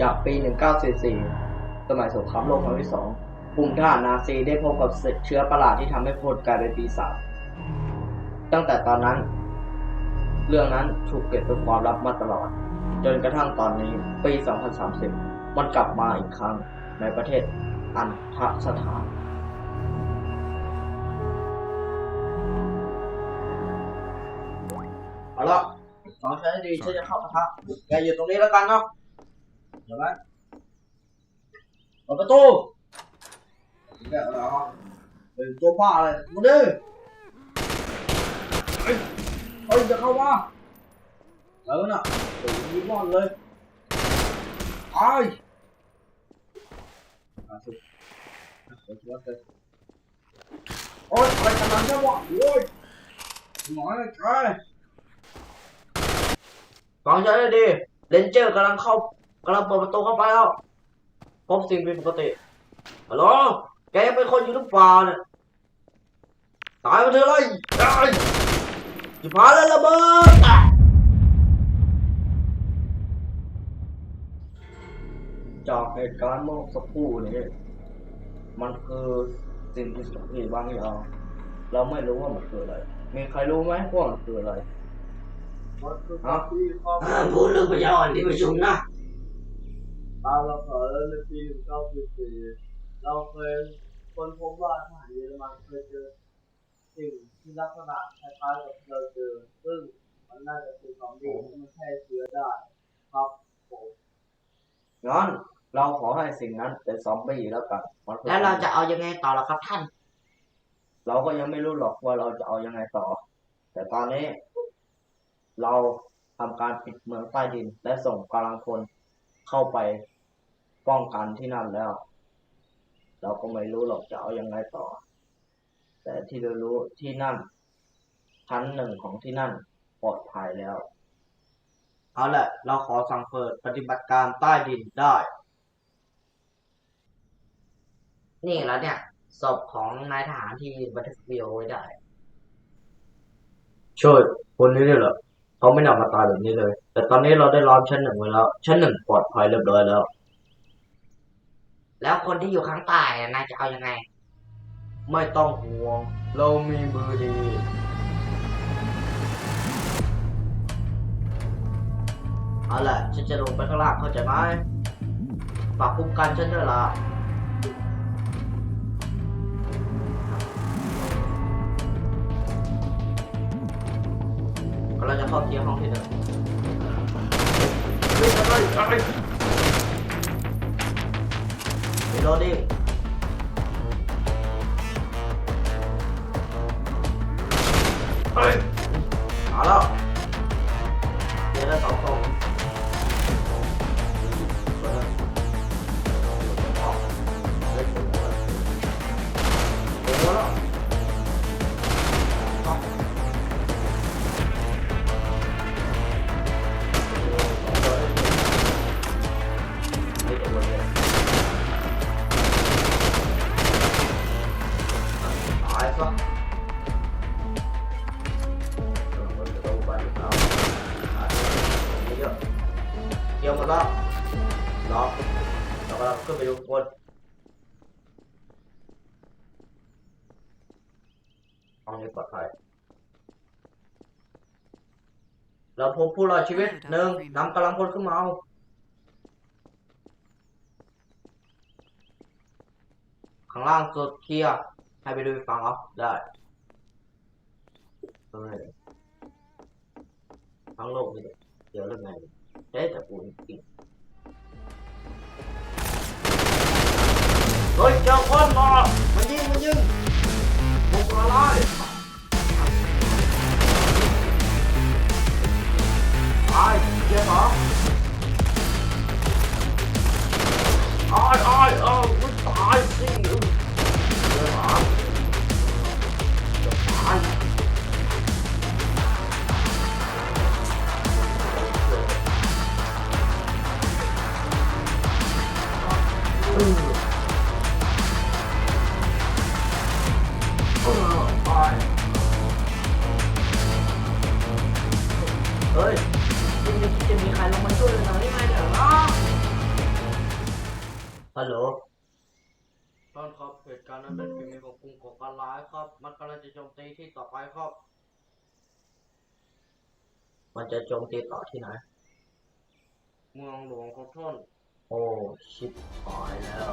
จากปี 1944 สมัยสงครามโลกครั้งที่สองกลุ่มทหารนาซีได้พบกับเชื้อประหลาดที่ทำให้คนกลายเป็นปีศาจ ตั้งแต่ตอนนั้น เรื่องนั้นถูกเก็บเป็นความลับมาตลอด จนกระทั่งตอนนี้ปี 2030 มันกลับมาอีกครั้งในประเทศอันทสถานเอาละสองฉันดีฉันจะเข้าปะทับแกอยู่ตรงนี้แล้วกันเนาะ ดี๋ยวนะเปิดประตูแกอะไรฮะเป็นตัวบ้าเลยมาดิเฮ้ยเฮ้ยจะเข้ามาเออน่ะโอ้ยมีบอลเลยไอ้ายอะสิอะเดี๋ยวช่วยโอ๊ยอะไรกันนั้นเนี่ยวะโอ้ยหน่อยแกฟังฉันให้ดีเลนเจอร์กำลังเข้า กำลังเปิดประตูเข้าไปแล้วพบสิ่งผิดปกติฮัลโหลแกยังเป็นคนอยู่หรือเปล่าเนี่ยตายมาเถอะเลยตายจิบหายแล้วระเบิดอะจากเหตุการณ์เมื่อสักครู่นี้มันคือสิ่งที่สักทีบางอย่างเราไม่รู้ว่ามันคืออะไร มีใครรู้ไหมว่ามันคืออะไรมันคือฮะที่ข้อมูอ่าลพูดเรื่องพยาอ่อนที่ประชุมนะ ตามเราเผยในปี 1944 เราเคยค้นพบว่าทหารเยอรมันเคยเจอสิ่งที่ลักษณะคล้ายๆกับที่เราเจอ ซึ่งมันน่าจะเป็นของดีที่มันแพร่เชื้อได้ ครับผมงั้นเราขอให้สิ่งนั้นเป็นซอมบี้แล้วกันมันคือแล้วเราจะเอายังไงต่อล่ะครับท่าน เราก็ยังไม่รู้หรอกว่าเราจะเอายังไงต่อ แต่ตอนนี้ เราทำการปิดเมืองใต้ดินและส่งกำลังพล เข้าไปป้องกันที่นั่นแล้ว เราก็ไม่รู้หรอกจะเอายังไงต่อ แต่ที่เรารู้ที่นั่นชั้นหนึ่งของที่นั่นปลอดภัยแล้ว เอาละเราขอสั่งเปิดปฏิบัติการใต้ดินได้ นี่แล้วเนี่ยศพของนายทหารที่บันทึกวิดีโอไว้ได้ ช่วยคนนี้ด้วยเหรอ เขาไม่นำมาตายแบบนี้เลย แต่ตอนนี้เราได้ล้อมชั้นหนึ่งไว้แล้ว ชั้นหนึ่งปลอดภัยเรียบร้อยแล้ว แล้วคนที่อยู่ข้างใต้อะนายจะเอายังไง ไม่ต้องห่วง เรามีมือดี เอาล่ะ ฉันจะลงไปข้างล่างเข้าใจไหมฝากคุ้มกันฉันด้วยล่ะ จะเข้าเคลียร์ห้องที่เฮ้ยไรอะไรรีโหลดดิ้งเฮ้ย ตายซะมันจะต้องไปเอาเยอะเกี่ยวมดแล้วรอเรากำลังขึ้นไปดูบนห้องนี้ปลอดภัยเราพบผู้รอดชีวิตหนึ่งนำกำลังพลขึ้นมาเอาข้างล่างสุดเคลียร์ ให้ไปดูฟังเอาได้เฮ้ยทั้งโลกนี่เดี๋ยวเรื่องไงเฮ้แต่ปูนจริง ฮ้ยจะมีจะมีใครลงมาช่วยเราได้ไหมเดี๋ยวอ้าวฮัลโหลท่านครับเหตุการณ์นั้นเป็นฝีมืของกลุ่มก่อการร้ายครับ มันกำลังจะโจมตีที่ต่อไปครับ มันจะโจมตีต่อที่ไหน เมืองหลวงของท่านโอ้ ชิบหายแล้ว